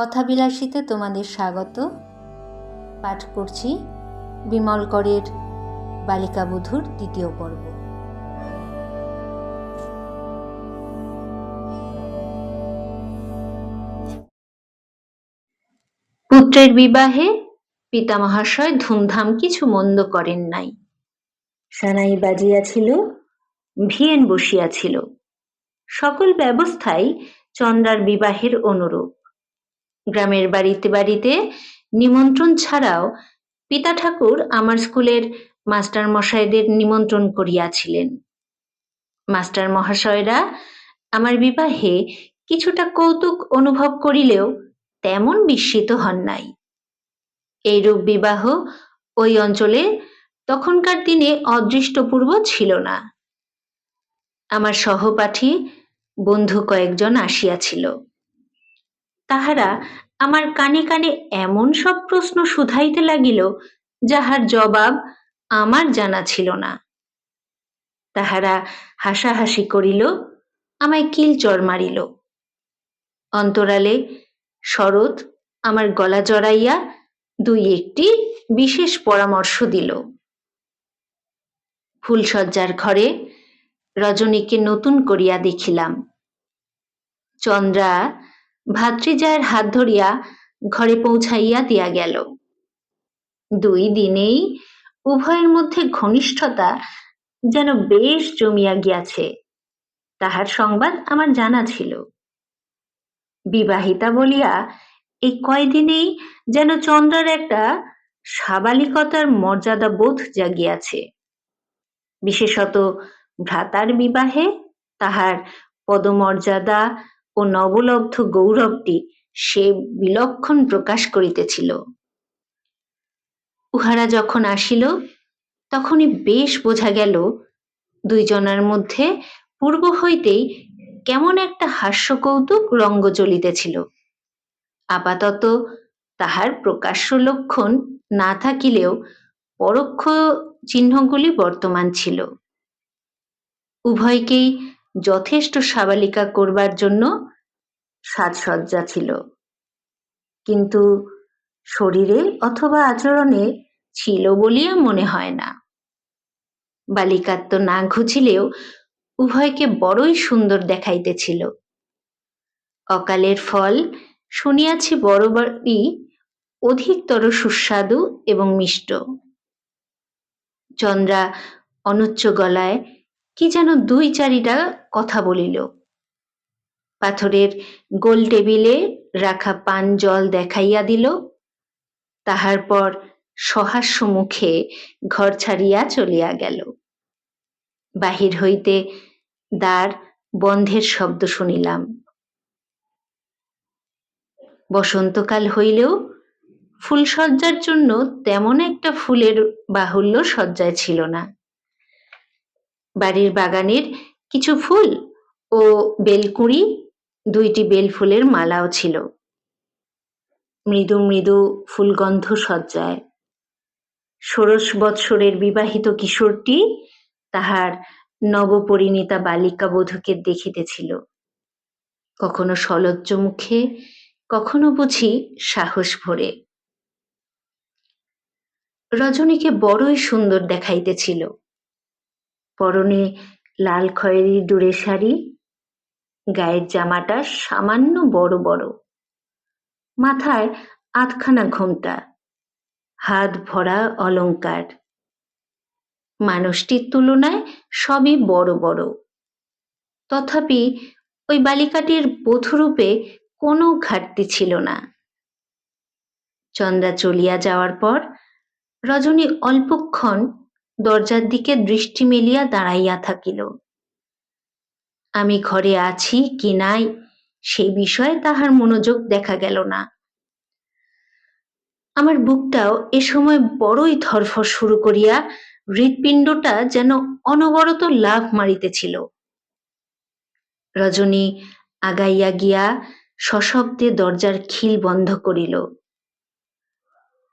কথাবিলাসীতে তোমাদের স্বাগত। পাঠ করছি বিমল করের বালিকা বধূর দ্বিতীয় পর্ব। পুত্রের বিবাহে পিতামহাশয় ধুমধাম কিছু মন্দ করেন নাই। সানাই বাজিয়াছিল, ভিয়েন বসিয়াছিল। সকল ব্যবস্থাই চন্দ্রার বিবাহের অনুরূপ। গ্রামের বাড়িতে বাড়িতে নিমন্ত্রণ ছাড়াও পিতা ঠাকুর আমার স্কুলের মাস্টার মশাইদের নিমন্ত্রণ করিয়াছিলেন। মাস্টার মহাশয়রা আমার বিবাহে কিছুটা কৌতুক অনুভব করিলেও তেমন বিস্মিত হন নাই। এইরূপ বিবাহ ওই অঞ্চলে তখনকার দিনে অদৃষ্টপূর্ব ছিল না। আমার সহপাঠী বন্ধু কয়েকজন আসিয়াছিল। তাহারা আমার কানে কানে এমন সব প্রশ্ন শুধাইতে লাগিল, যাহার জবাব আমার জানা ছিল না। তাহারা হাসাহাসি করিল, আমায় কিলচর মারিল। অন্তরালে শরৎ আমার গলা জড়াইয়া দুই একটি বিশেষ পরামর্শ দিল। ফুলসজ্জার ঘরে রজনীকে নতুন করিয়া দেখিলাম। চন্দ্রা ভাতৃজায়ের হাত ধরিয়া ঘরে পৌঁছাইয়া দিয়া গেল। দুই দিনেই উভয়ের মধ্যে ঘনিষ্ঠতা যেন বেশ জমিয়া গিয়াছে। তাহার সংবাদ আমার জানা ছিল। বিবাহিতা বলিয়া এই কয়দিনেই যেন চন্দ্রার একটা সাবালিকতার মর্যাদা বোধ জাগিয়াছে। বিশেষত ভ্রাতার বিবাহে তাহার পদমর্যাদা ও নবলব্ধ গৌরবটি সে বিলক্ষণ প্রকাশ করিতেছিল। উহারা যখন আসিল, তখনই বেশ বোঝা গেল, দুইজনার মধ্যে পূর্ব হইতেই কেমন একটা হাস্যকৌতুক রঙ্গ চলিতেছিল আপাতত তাহার প্রকাশ্য লক্ষণ না থাকিলেও পরোক্ষ চিহ্নগুলি বর্তমান ছিল। উভয়কেই যথেষ্ট সাবালিকা করবার জন্য সাজসজ্জা ছিল। কিন্তু শরীরে অথবা আচরণে ছিল বলিয়া মনে হয় না। বালিকার তো না ঘুচিলেও উভয়কে বড়ই সুন্দর দেখাইতেছিল। অকালের ফল শুনিয়াছি বড়বারই অধিকতর সুস্বাদু এবং মিষ্ট। চন্দ্রা অনুচ্চ গলায় কি যেন দুই চারিটা কথা বলিল। পাথরের গোল টেবিলে রাখা পান জল দেখাইয়া দিল। তাহার পর সহাস্য মুখে ঘর ছাড়িয়া চলিয়া গেল। বাহির হইতে দ্বার বন্ধের শব্দ শুনিলাম। বসন্তকাল হইলেও ফুলসজ্জার জন্য তেমন একটা ফুলের বাহুল্য সজ্জায় ছিল না। বাড়ির বাগানের কিছু ফুল ও বেলকুঁড়ি, দুইটি বেল ফুলের মালাও ছিল। মৃদু মৃদু ফুলগন্ধ সজ্জায়। ষোড়শ বৎসরের বিবাহিত কিশোরটি তাহার নবপরিণীতা বালিকা বধূকে দেখিতেছিল। কখনো সলজ্জ মুখে, কখনো বুঝি সাহস ভরে। রজনীকে বড়ই সুন্দর দেখাইতেছিল। পরনে লাল খয়েরি ডুরে শাড়ি, গায়ের জামাটা সামান্য বড় বড়। মাথায় আধখানা ঘোমটা, হাত ভরা অলঙ্কার মানুষটির তুলনায় সবই বড় বড়। তথাপি ওই বালিকাটির বধূরূপে কোনো ঘাটতি ছিল না। চন্দ্রা চলিয়া যাওয়ার পর রজনী অল্পক্ষণ দরজার দিকে দৃষ্টি মেলিয়া দাঁড়াইয়া থাকিল। আমি ঘরে আছি কি নাই সেই বিষয়ে তাহার মনোযোগ দেখা গেল না। আমার বুকটাও এ সময় বড়ই ধরফর শুরু করিয়া হৃৎপিণ্ডটা যেন অনবরত লাভ মারিতেছিল। রজনী আগাইয়া গিয়া সশব্দে দরজার খিল বন্ধ করিল।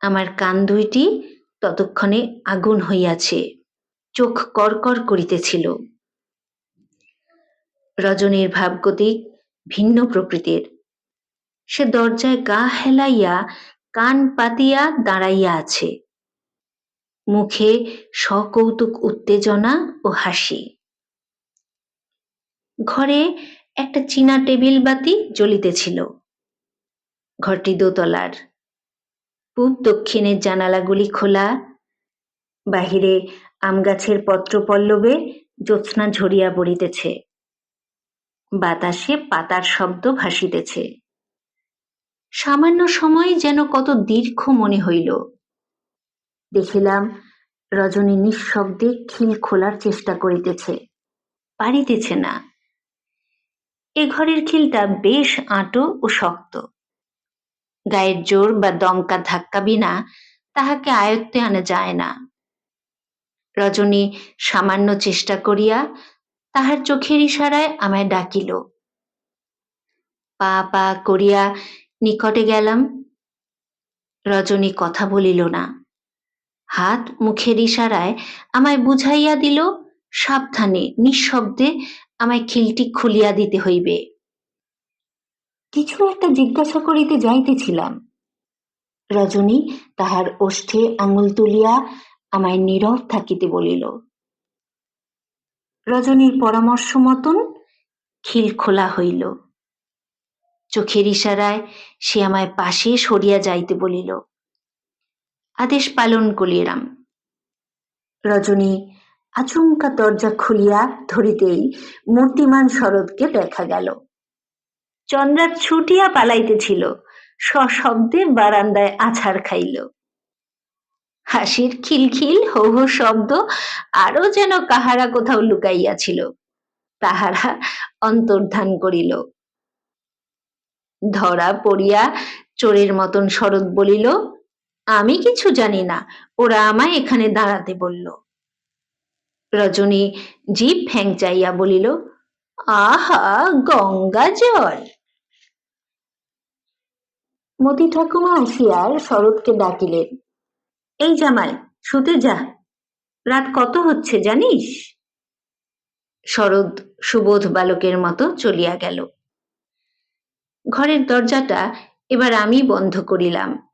আমার কান দুইটি ততক্ষণে আগুন হইয়াছে। চোখ করকর করিতেছিল। রজনীর ভাবগতিক ভিন্ন প্রকৃতির। সে দরজায় গা হেলাইয়া কান পাতিয়া দাঁড়াইয়া আছে। মুখে সকৌতুক উত্তেজনা ও হাসি। ঘরে একটা চীনা টেবিল বাতি জ্বলিতেছিল। ঘরটি দোতলার। পূব দক্ষিণের জানালাগুলি খোলা। বাহিরে আমগাছের পত্র পল্লবে জ্যোৎস্না ঝরিয়া পড়িতেছে। বাতাসে পাতার শব্দ ভাসিতেছে। সামান্য সময় যেন কত দীর্ঘ মনে হইল। দেখিলাম রজনী নিঃশব্দে খিল খোলার চেষ্টা করিতেছে। পারিতেছে না। এ ঘরের খিলটা বেশ আঁটো ও শক্ত। গায়ের জোর বা দমকা ধাক্কা বিনা তাহাকে আয়ত্তে আনা যায় না। রজনী সামান্য চেষ্টা করিয়া তাহার চোখের ইশারায় আমায় ডাকিল। পা পা করিয়া নিকটে গেলাম। রজনী কথা বলিল না। হাত মুখের ইশারায় আমায় বুঝাইয়া দিল, সাবধানে, নিঃশব্দে আমায় খিলটি খুলিয়া দিতে হইবে। কিছু একটা জিজ্ঞাসা করিতে যাইতেছিলাম। রজনী তাহার ওষ্ঠে আঙুল তুলিয়া আমায় নীরব থাকিতে বলিল, রজনীর পরামর্শ মতন খিল খোলা হইল। চোখের ইশারায় সে আমায় পাশে সরিয়া যাইতে বলিল, আদেশ পালন করিলাম রজনী আচমকা দরজা খুলিয়া ধরিতেই মূর্তিমান শরৎকে দেখা গেল। চন্দ্রা ছুটিয়া পালাইতেছিল। সশব্দে বারান্দায় আছাড় খাইল। হাসির খিলখিল হো হো শব্দ আরও যেন কাহারা কোথাও লুকাইয়াছিল। তাহারা অন্তর্ধান করিল। ধরা পড়িয়া চোরের মতন শরৎ বলিল, আমি কিছু জানি না, ওরা আমায় এখানে দাঁড়াতে বলল। রজনী জিভ চাইয়া বলিল, আহা, গঙ্গা জল! মতি ঠাকুমা আসিয়ার শরৎকে ডাকিলেন এই জামাই, শুতে যা। রাত কত হচ্ছে জানিস? শরৎ সুবোধ বালকের মতো চলিয়া গেল। ঘরের দরজাটা এবার আমি বন্ধ করিলাম।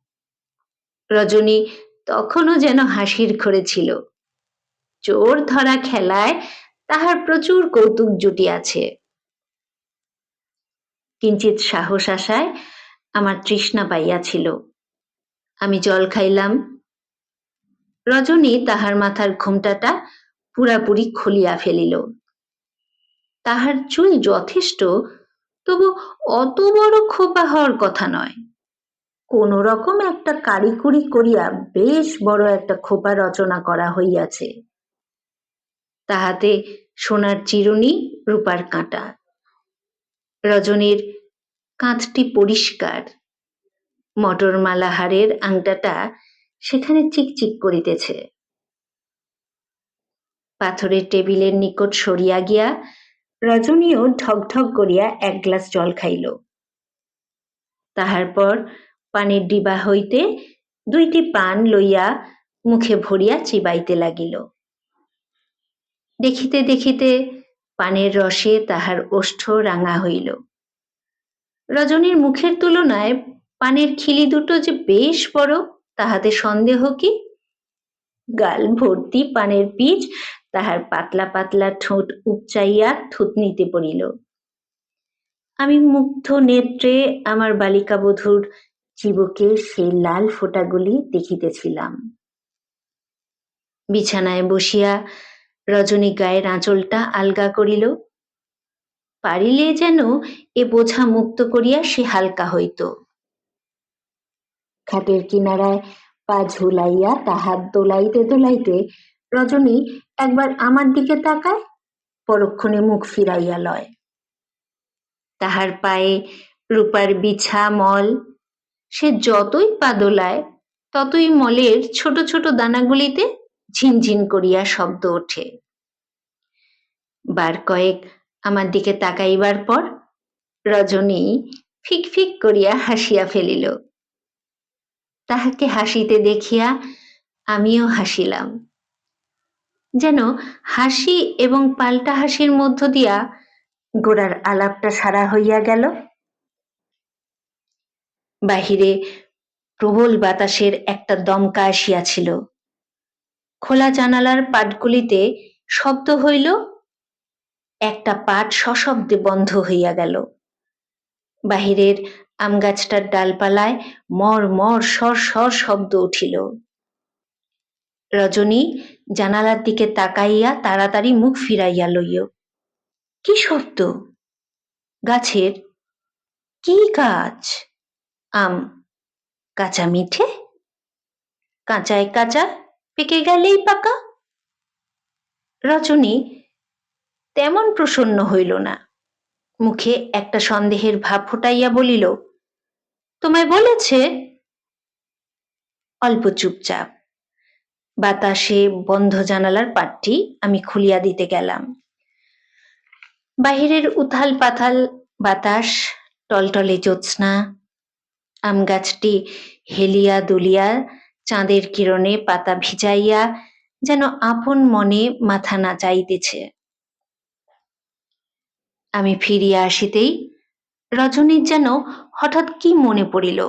রজনী তখনও যেন হাসির ঘরে ছিল। চোর ধরা খেলায় তাহার প্রচুর কৌতুক জুটিয়াছে। কিঞ্চিত সাহস আসায় আমার তৃষ্ণা পাইয়াছিল আমি জল খাইলাম। রজনী তাহার মাথার ঘুমটাটা পুরাপুরি খুলিয়া ফেলিল। তাহার চুল যথেষ্ট, তবু অত বড় খোপা হওয়ার কথা নয়। কোন রকম একটা কারিকুরি করিয়া বেশ বড় একটা খোপা রচনা করা হইয়াছে। তাহাতে সোনার চিরুনি, রূপার কাঁটা। রজনীর কাঁধটি পরিষ্কার। মটরমালা হারের আংটাটা সেখানে চিকচিক করিতেছে। পাথরের টেবিলের নিকট সরিয়া গিয়া রজনীও ঢকঢক করিয়া এক গ্লাস জল খাইল। তাহার পর পানের ডিবা হইতে দুইটি পান লইয়া মুখে ভরিয়া চিবাইতে লাগিল। দেখিতে দেখিতে পানের রসে তাহার ওষ্ঠ রাঙা হইল। রজনীর মুখের তুলনায় পানের খিলি দুটো যে বেশ বড়, তাহাতে সন্দেহ কি? গাল ভর্তি পানের পিচ তাহার পাতলা পাতলা ঠোঁট উপচাইয়া থুতনিতে পড়িল। আমি মুগ্ধ নেত্রে আমার বালিকা বধূর চিবুকে সেই লাল ফোঁটাগুলি দেখিতেছিলাম। বিছানায় বসিয়া রজনী গায়ের আঁচলটা আলগা করিল। পারিলে যেন এ বোঝা মুক্ত করিয়া সে হালকা হইত। খাটের কিনারায় পা ঝুলাইয়া তাহার দোলাইতে দোলাইতে রজনী একবার আমার দিকে তাকায়, পরক্ষণে মুখ ফিরাইয়া লয়। তাহার পায়ে রূপার বিছা মল, সে যতই পা দোলায়, ততই মলের ছোট ছোট দানাগুলিতে ঝিনঝিন করিয়া শব্দ ওঠে। বার কয়েক আমার দিকে তাকাইবার পর রজনী ফিক ফিক করিয়া হাসিয়া ফেলিল। তাহাকে হাসিতে দেখিয়া আমিও হাসিলাম। যেন হাসি এবং পাল্টা হাসির মধ্য দিয়া গোড়ার আলাপটা সারা হইয়া গেল। বাহিরে প্রবল বাতাসের একটা দমকা আসিয়াছিল। খোলা জানালার পাটগুলিতে শব্দ হইল একটা পাট সশব্দে বন্ধ হইয়া গেল। বাহিরের আম গাছটার ডালপালায় মর মর সর সর শব্দ উঠিল। রজনী জানালার দিকে তাকাইয়া তাড়াতাড়ি মুখ ফিরাইয়া লইল। কি শব্দ? গাছের? কি গাছ? আম? কাঁচা মিঠে? কাঁচায় কাঁচা, পেকে গেলেই পাকা? রজনী তেমন প্রসন্ন হইল না। মুখে একটা সন্দেহের ভাব ফুটাইয়া বলিল, তোমায় বলেছে? অল্প চুপচাপ। বাতাসে বন্ধ জানালার পাটটি আমি খুলিয়া দিতে গেলাম। বাহিরের উথাল পাথাল বাতাস, টলটলে জ্যোৎস্না, আম গাছটি হেলিয়া দুলিয়া চাঁদের কিরণে পাতা ভিজাইয়া যেন আপন মনে মাথা নাচাইতেছে আমি ফিরিয়া আসিতেই রজনীর যেন হঠাৎ কি মনে পড়িল।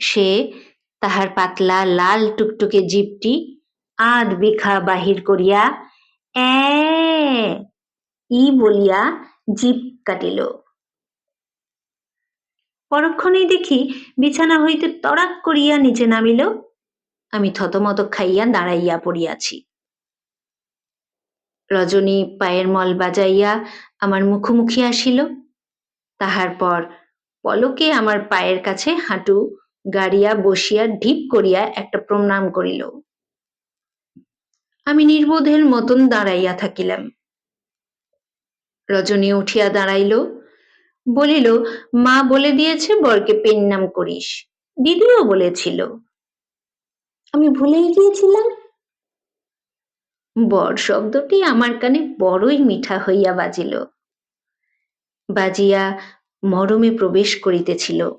সে তাহার পাতলা লাল টুকটুকে জিপটি আধ বিখা বাহির করিয়া এ, ই বলিয়া জিপ কাটিল। পরক্ষণেই দেখি বিছানা হইতে তড়াক করিয়া নিচে নামিল। আমি থতমত খাইয়া দাঁড়াইয়া পড়িয়াছি। রজনী পায়ের মল বাজাইয়া আমার মুখোমুখি আসিল। তাহার পর পলকে আমার পায়ের কাছে হাঁটু গাড়িয়া বসিয়া ঢিপ করিয়া একটা প্রণাম করিল। আমি নির্বোধের মতন দাঁড়াইয়া থাকিলাম। রজনী উঠিয়া দাঁড়াইল, বলিল, মা বলে দিয়েছে বরকে পেন নাম করিস। দিদিও বলেছিল। আমি ভুলেই গিয়েছিলাম। বর শব্দটি আমার কানে বড়ই মিঠা হইয়া বাজিল। বাজিয়া মরমে প্রবেশ করিতেছিল।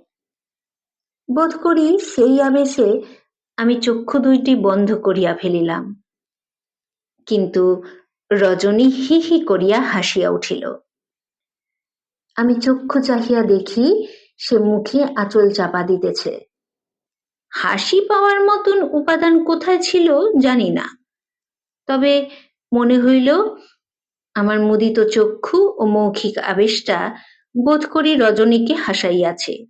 বোধ করি সেই আবেশে আমি চক্ষু দুইটি বন্ধ করিয়া ফেলিলাম। কিন্তু রজনী হি হি করিয়া হাসিয়া উঠিল। আমি চক্ষু চাহিয়া দেখি সে মুখে আঁচল চাপা দিতেছে। হাসি পাওয়ার মতন উপাদান কোথায় ছিল জানি না। তবে মনে হইল, আমার মুদিত চক্ষু ও মৌখিক আবেশটা বোধ করি রজনীকে হাসাইয়াছে।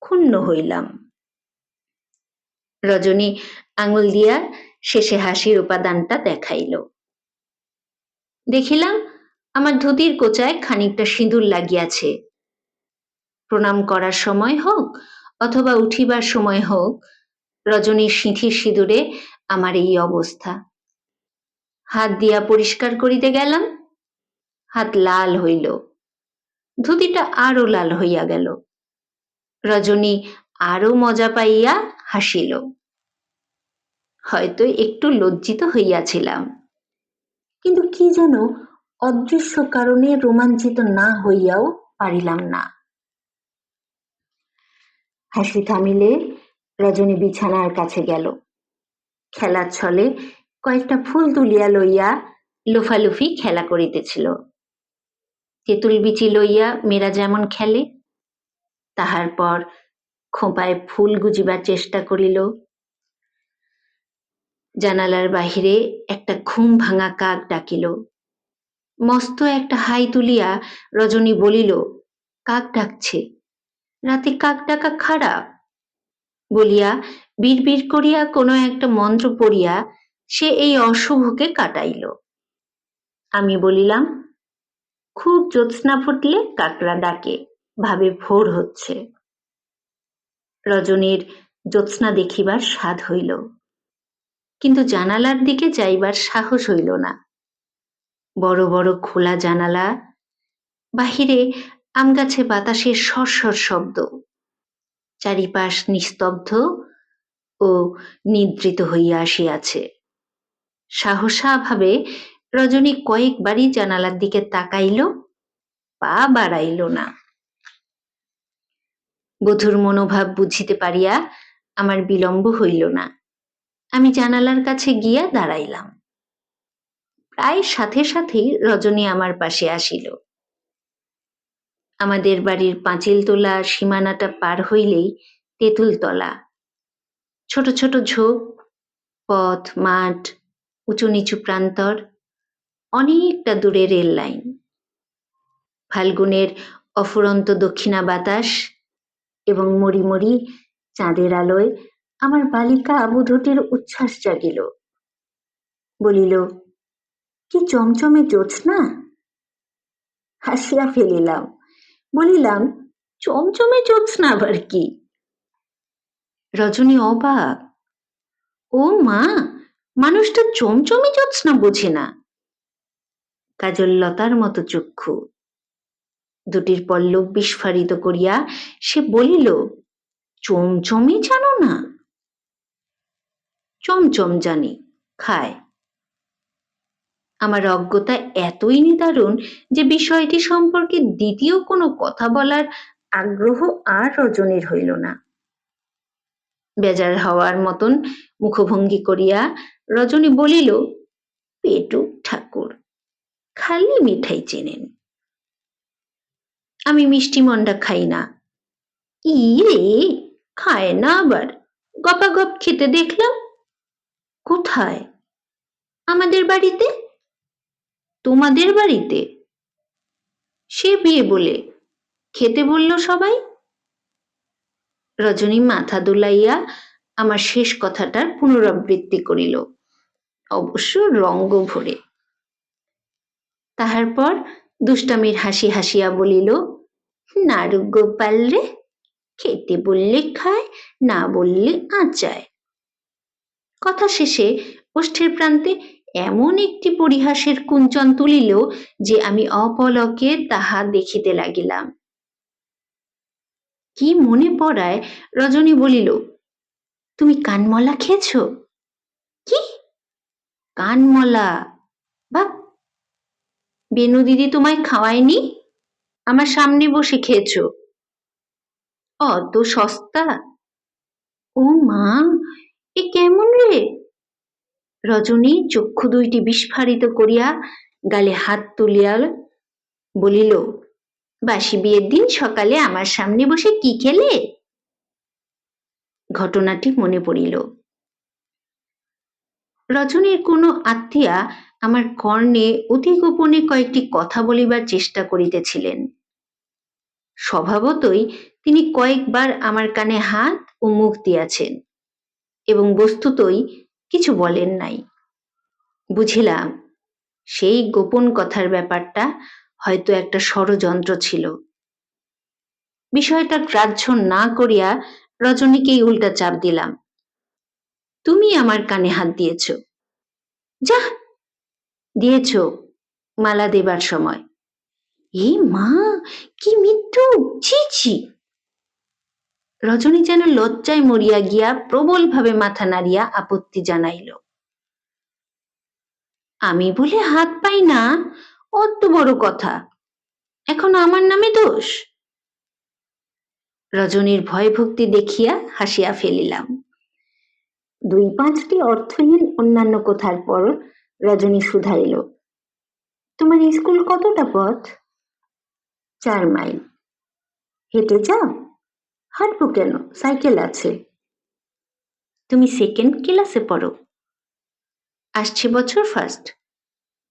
ক্ষুণ্ণ হইলাম। রজনী আঙুল দিয়া শেষে হাসির উপাদানটা দেখাইল। দেখিলাম, আমার ধুতির কোচায় খানিকটা সিঁদুর লাগিয়াছে। প্রণাম করার সময় হোক অথবা উঠিবার সময় হোক, রজনীর সিঁথির সিঁদুরে আমার এই অবস্থা। হাত দিয়া পরিষ্কার করিতে গেলাম। হাত লাল হইল। ধুতিটা আরও লাল হইয়া গেল। রজনী আরও মজা পাইয়া হাসিল। হয়তো একটু লজ্জিত হইয়াছিলাম। কিন্তু কি যেন অদৃশ্য কারণে রোমাঞ্চিত না হইয়াও পারিলাম না। হাসি থামিলে রজনী বিছানার কাছে গেল। খেলার ছলে কয়েকটা ফুল তুলিয়া লইয়া লোফালুফি খেলা করিতেছিল। তেঁতুল বিচি লইয়া মেয়েরা যেমন খেলে, তাহার পর খোঁপায় ফুল গুজিবার চেষ্টা করিল। জানালার বাহিরে একটা ঘুম ভাঙা কাক ডাকিল। মস্ত একটা হাই তুলিয়া রজনী বলিল, কাক ডাকছে, রাতে কাক ডাকা খারাপ? বলিয়া বিড় করিয়া কোনো একটা মন্ত্র পড়িয়া সে এই অশুভকে কাটাইল। আমি বলিলাম, খুব জ্যোৎস্না ফুটলে কাকড়া ডাকে, ভাবে ভোর হচ্ছে। রজনীর জ্যোৎস্না দেখিবার স্বাদ হইল। কিন্তু জানালার দিকে যাইবার সাহস হইল না। বড় বড় খোলা জানালা, বাহিরে আমগাছে বাতাসের সরসর শব্দ। চারিপাশ নিস্তব্ধ ও নিদ্রিত হইয়া আসিয়াছে। সাহসা ভাবে রজনী কয়েকবারই জানালার দিকে তাকাইল, পা বাড়াইল না। বধুর মনোভাব বুঝিতে পারিয়া আমার বিলম্ব হইল না। আমি জানালার কাছে গিয়া দাঁড়াইলাম। প্রায় সাথে সাথেই রজনী আমার পাশে আসিল। আমাদের বাড়ির পাঁচিল তোলা সীমানাটা পার হইলেই তেঁতুলতলা। ছোট ছোট ঝোপ, পথ, মাঠ উঁচু নিচু প্রান্তর, অনেকটা দূরে রেল লাইন। ফাল্গুনের অফুরন্ত দক্ষিণা বাতাস এবং মরি মরি চাঁদের আলোয় আমার বালিকা আবুধটির উচ্ছ্বাস জাগিল। বলিল, কি চমচমে জ্যোৎস্না হাসিয়া ফেলিলাম, বলিলাম, চমচমে জ্যোৎস্না আবার কি? রজনী অবাক, ও মা মানুষটা চমচমি জ্যোৎস্না বোঝে না। কাজল লতার মতো চক্ষু। দুটির পল্লব বিস্ফারিত করিয়া সে বলিল, চমচমি জানো না? চমচম জানি খায় আমার অজ্ঞতা এতই নিদারুণ যে বিষয়টি সম্পর্কে দ্বিতীয় কোনো কথা বলার আগ্রহ আর রজনীর হইল না। বেজার হওয়ার মতন মুখভঙ্গি করিয়া রজনী বলিল পেটুক ঠাকুর, খালি মিঠাই চেনেন। আমি মিষ্টি মন্ডা খাই না। ই রে, খায় না আবার? গপাগপ খেতে দেখলাম। কোথায়? আমাদের বাড়িতে? তোমাদের বাড়িতে? সে বিয়ে বলে, খেতে বলল সবাই? রজনী মাথা দুলাইয়া আমার শেষ কথাটার পুনরাবৃত্তি করিল। অবশ্য রঙ্গ ভরে। তাহার পর দুষ্টামির হাসি হাসিয়া বলিল নাড়ু গোপাল রে, খেতে বললে খায়, না বললে আঁচায়। কথা শেষে ওষ্ঠের প্রান্তে এমন একটি পরিহাসের কুঞ্চন তুলিল যে আমি অপলকে তাহা দেখিতে লাগিলাম। কি মনে পড়ায় রজনী বলিল, তুমি কানমলা খেয়েছ? কানমলা। বা বেনু দিদি তোমায় খাওয়ায়নি? আমার সামনে বসে খেয়েছ। অত সস্তা? ও মা, এ কেমন রে? রজনী চক্ষু দুইটি বিস্ফারিত করিয়া গালে হাত তুলিয়া বলিল, বাসি বিয়ের দিন সকালে আমার সামনে বসে কি খেলে? ঘটনাটি মনে পড়িল। রজনীর কোনো আত্মীয়া আমার কর্ণে অতি গোপনে কয়েকটি কথা বলিবার চেষ্টা করিতেছিলেন। স্বভাবতই তিনি কয়েকবার আমার কানে হাত ও মুখ দিয়াছেন এবং বস্তুতই কিছু বলেন নাই। বুঝিলাম, সেই গোপন কথার ব্যাপারটা হয়তো একটা ষড়যন্ত্র ছিল। বিষয়টা গ্রাহ্য না করিয়া রজনীকেই উল্টা চাপ দিলাম। তুমি আমার কানে হাত দিয়েছ। যা, দিয়েছ মালা দেবার সময়। এ মা, কি মৃত্যু? ছি ছি। রজনী যেন লজ্জায় মরিয়া গিয়া প্রবলভাবে মাথা নাড়িয়া আপত্তি জানাইল। আমি বলে হাত পাই না, অত বড় কথা। এখন আমার নামে দোষ? রজনীর ভয় ভক্তি দেখিয়া হাসিয়া ফেলিলাম। দুই পাঁচটি অর্থহীন অন্যান্য কথার পর রজনী শুধাইল তোমার স্কুল কতটা পথ? চার মাইল। হেঁটে যাও? হাঁটবো কেন? সাইকেল আছে। তুমি সেকেন্ড ক্লাসে পড়ো। আসছে বছর ফার্স্ট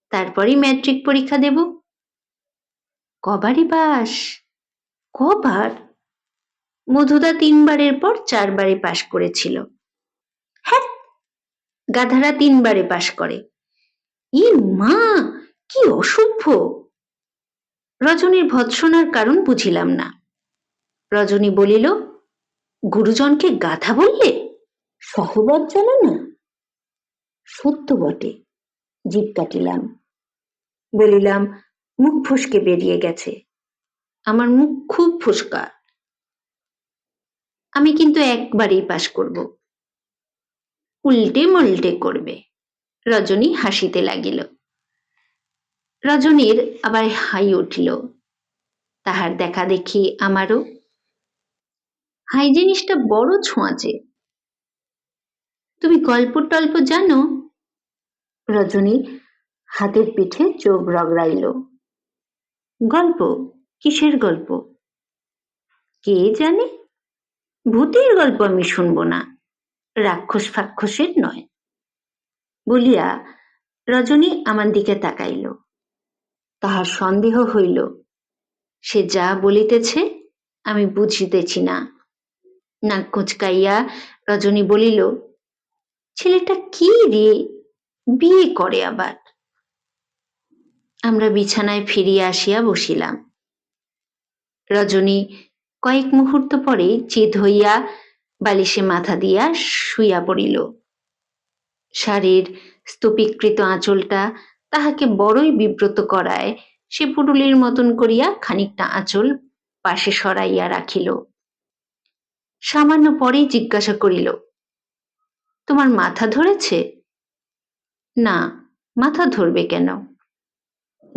তারপরেই ম্যাট্রিক পরীক্ষা দেব। কবারই বাস? কবার? মধুদা তিনবারের পর চারবারে পাশ করেছিল। হ্যাঁ। গাধারা তিনবারে পাশ করে। ই মা কি অসভ্য। রজনীর ভৎসনার কারণ বুঝিলাম না। রজনী বলিল গুরুজনকে গাধা বললে? সহবত জানো না? সত্য বটে জীব কাটিলাম। বলিলাম মুখ ফুসকে বেরিয়ে গেছে। আমার মুখ খুব ফুসকা আমি কিন্তু একবারেই পাশ করব। উল্টে মল্টে করবে। রজনী হাসিতে লাগিল। রজনীর আবার হাই উঠিল। তাহার দেখা দেখি আমারও। হাই জিনিসটা বড় ছোঁয়াচে তুমি গল্প টল্প জানো? রজনী হাতের পিঠে চোখ রগড়াইল। গল্প? কিসের গল্প? কে জানে? ভূতের গল্প আমি শুনব না। রাক্ষস ফাক্ষসের নয়। বলিয়া রজনী আমার দিকে তাকাইল। তাহার সন্দেহ হইল, সে যা বলিতেছে আমি বুঝিতেছি না। নাক কুচকাইয়া রজনী বলিল, ছেলেটা কি রে, বিয়ে করে আবার? আমরা বিছানায় ফিরিয়া আসিয়া বসিলাম। রজনী কয়েক মুহূর্ত পরে চিত হইয়া বালিশে মাথা দিয়া শুইয়া পড়িল। শাড়ির স্তূপীকৃত আঁচলটা তাহাকে বড়ই বিব্রত করায়, সে পুরুলির মতন করিয়া খানিকটা আঁচল পাশে সরাইয়া রাখিল। সামান্য পরেই জিজ্ঞাসা করিল, তোমার মাথা ধরেছে? না, মাথা ধরবে কেন?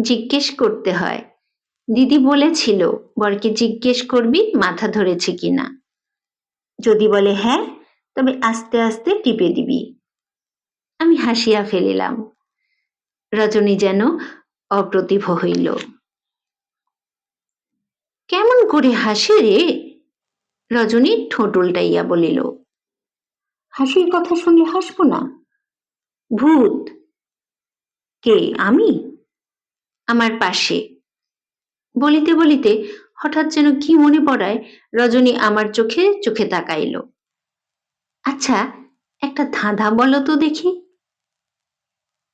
জিজ্ঞেস করতে হয়। দিদি বলেছিল, বরকে জিজ্ঞেস করবি মাথা ধরেছে কিনা? যদি বলে হ্যাঁ তবে আস্তে আস্তে টিপে দিবি। আমি হাসিয়া ফেলিলাম। রজনী যেন অপ্রতিভ হইল। কেমন করে হাসে রে? রজনী ঠোঁট উল্টাইয়া বলিল। হাসির কথা শুনে হাসবো না। ভূত। কে, আমি? আমার পাশে। বলিতে বলিতে হঠাৎ যেন কি মনে পড়ায়, রজনী আমার চোখে চোখে তাকাইল। আচ্ছা একটা ধাঁধা বলো তো দেখি।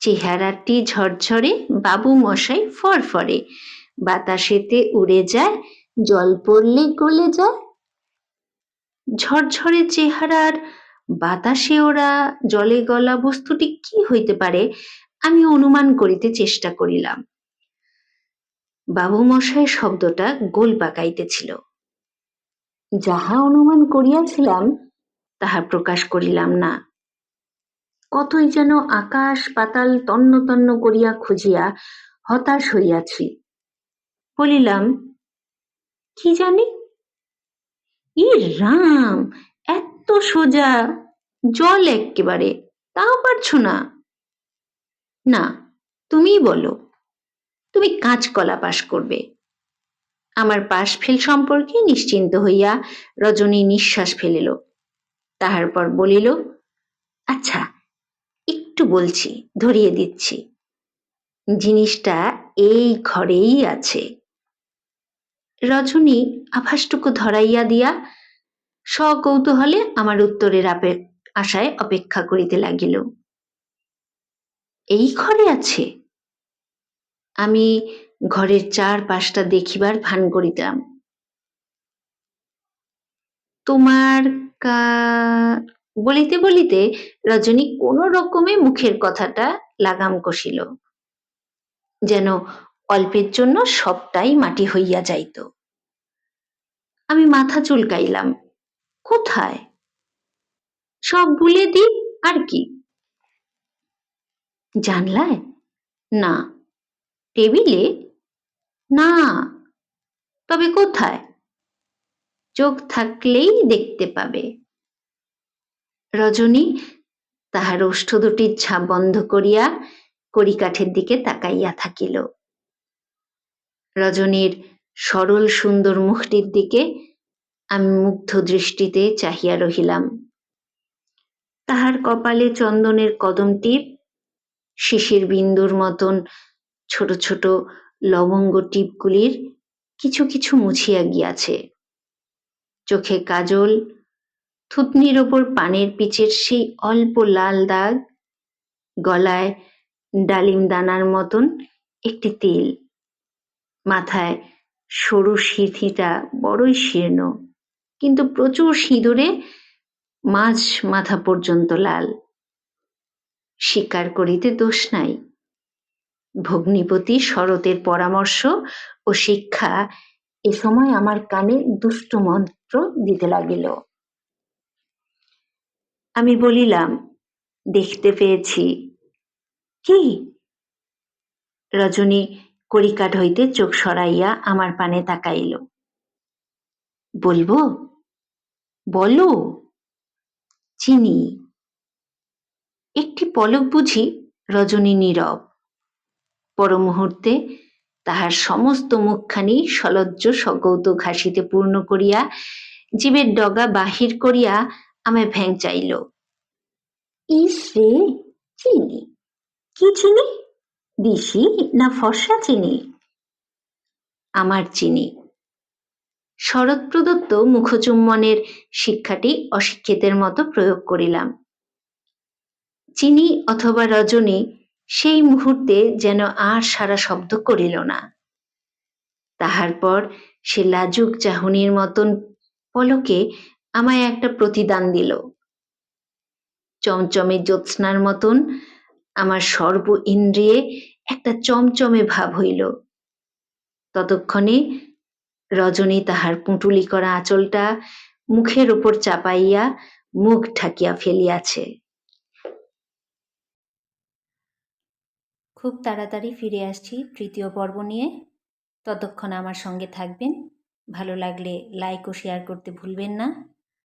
চেহারাটি ঝরঝরে বাবু মশাই ফরফরে। বাতাসেতে উড়ে যায়, জল পড়লে গলে যায়। ঝরঝরে চেহারার বাতাসে ওরা জলে গলা বস্তুটি কি হইতে পারে, আমি অনুমান করিতে চেষ্টা করিলাম। বাবু মশাই শব্দটা গোল পাকাইতেছিল। যাহা অনুমান করিয়াছিলাম তাহা প্রকাশ করিলাম না। কতই যেন আকাশ পাতাল তন্ন তন্ন করিয়া খুঁজিয়া হতাশ হইয়াছি। বলিলাম কি জানি? ই রাম এত সোজা জল একেবারে তাও পারছ না? না তুমিই বলো। তুমি কাঁচকলা পাশ করবে। আমার পাশ ফেল সম্পর্কে নিশ্চিন্ত হইয়া রজনী নিঃশ্বাস ফেলিল। তাহার পর বলিল আচ্ছা একটু বলছি, ধরিয়ে দিচ্ছি। জিনিসটা এই ঘরেই আছে রজনী আভাসটুকু ধরাইয়া দিয়া সকৌতূহলে আমার উত্তরের আশায় অপেক্ষা করিতে লাগিল। এই ঘরে আছে? আমি ঘরের চার পাশটা দেখিবার ভান করিতাম। তোমার কা, বলিতে বলিতে রজনী কোনো রকমে মুখের কথাটা লাগাম কষিল, যেন অল্পের জন্য সবটাই মাটি হইয়া যাইত। আমি মাথা চুলকাইলাম, কোথায়? সব ভুলে দি আর কি। জানলায়? না। টেবিলে? না, তবে কোথায়? চোখ থাকলেই দেখতে পাবে। রজনী তাহার ওষ্ঠ দুটির ছাপ বন্ধ করিয়া কড়িকাঠের দিকে তাকাইয়া থাকিল। রজনীর সরল সুন্দর মুখটির দিকে আমি মুগ্ধ দৃষ্টিতে চাহিয়া রহিলাম। তাহার কপালে চন্দনের কদমটির শিশির বিন্দুর মতন ছোট ছোট লবঙ্গ টিপগুলির কিছু কিছু মুছিয়া গিয়াছে। চোখে কাজল, থুতনির ওপর পানের পিচের সেই অল্প লাল দাগ, গলায় ডালিম দানার মতন একটি তেল। মাথায় সরু সিঁথিটা বড়ই শীর্ণ, কিন্তু প্রচুর সিঁদুরে মাঝ মাথা পর্যন্ত লাল। স্বীকার করিতে দোষ নাই। ভগ্নিপতি শরতের পরামর্শ ও শিক্ষা এ সময় আমার কানে দুষ্ট মন্ত্র দিতে লাগিল। আমি বলিলাম, দেখতে পেয়েছি। কি? রজনী কড়িকাঠ হইতে চোখ সরাইয়া আমার পানে তাকাইল। বলব? বলো। চিনি। একটি পলক বুঝি? রজনী নীরব। পর মুহূর্তে তাহার সমস্ত মুখখানি সলজ্জ সকৌতুক হাসিতে পূর্ণ করিয়া জীবের ডগা বাহির করিয়া আমায় ভ্যাং চাইল ইস রে চিনি। কি চিনি? দিশি না ফর্সা চিনি? আমার চিনি। শরৎ প্রদত্ত মুখচুম্বনের শিক্ষাটি অশিক্ষিতের মতো প্রয়োগ করিলাম। চিনি অথবা রজনী সেই মুহূর্তে যেন আর সারা শব্দ করিল না। তাহার পর সে লাজুক চাহনির মতন পলকে আমায় একটা প্রতিদান দিল। চমচমে জ্যোৎস্নার মতন আমার সর্ব ইন্দ্রিয়ে একটা চমচমে ভাব হইল। ততক্ষণে রজনী তাহার পুঁটুলি করা আঁচলটা মুখের উপর চাপাইয়া মুখ ঢাকিয়া ফেলিয়াছে। খুব তাড়াতাড়ি ফিরে আসছি তৃতীয় পর্ব নিয়ে। ততক্ষণ আমার সঙ্গে থাকবেন। ভালো লাগলে লাইক ও শেয়ার করতে ভুলবেন না।